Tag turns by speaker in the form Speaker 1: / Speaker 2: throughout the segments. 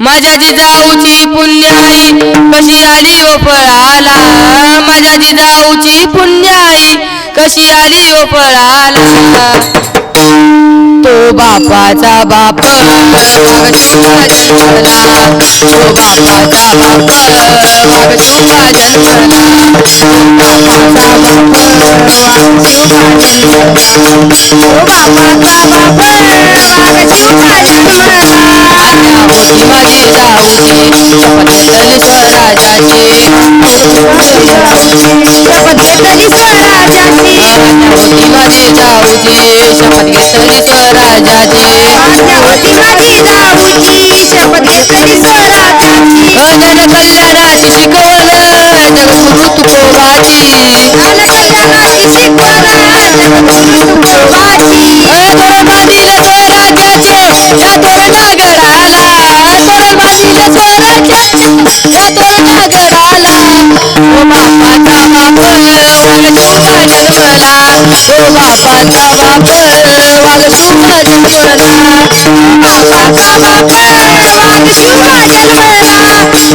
Speaker 1: माझ्या जिजाऊची पुण्याई कशी आली ओ फळाला माझ्या जिजाऊची पुण्याई कशी आली ओ फळाला तो बापाचा बाप जन्मला तो बापाचा बाप बापाचा बाप जन्मला तो बापाचा बाप जन्मला शपथ घेतली स्वराजाची होती जाऊची शपथ घेतली स्वराजाची
Speaker 2: होती माझी जाऊची शपथ घेतली
Speaker 1: जन कल्याणाची शिकवण तुकोबाची
Speaker 2: कल्याणाची शिकवण जगद्गुरु तुकोबाची
Speaker 1: स्वराज्याचे या स्वराज्याचे या तोरणागडाला ओ बापाचा बाप वाघ शिवबा मला ओ बापाचा बाप वाघ शिवबा मला
Speaker 2: बापाचा बाप वाघ शिवबा मला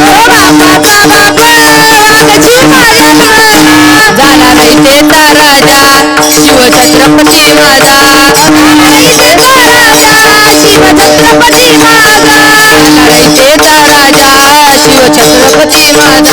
Speaker 2: ओ बापाचा बाप वाघ शिवबा मला
Speaker 1: झाला नाही तेचा राजा शिवछत्रपती माझा
Speaker 2: राजा शिवछत्रपती माझा
Speaker 1: झाला नाही तेचा राजा शिवछत्रपती
Speaker 2: माझा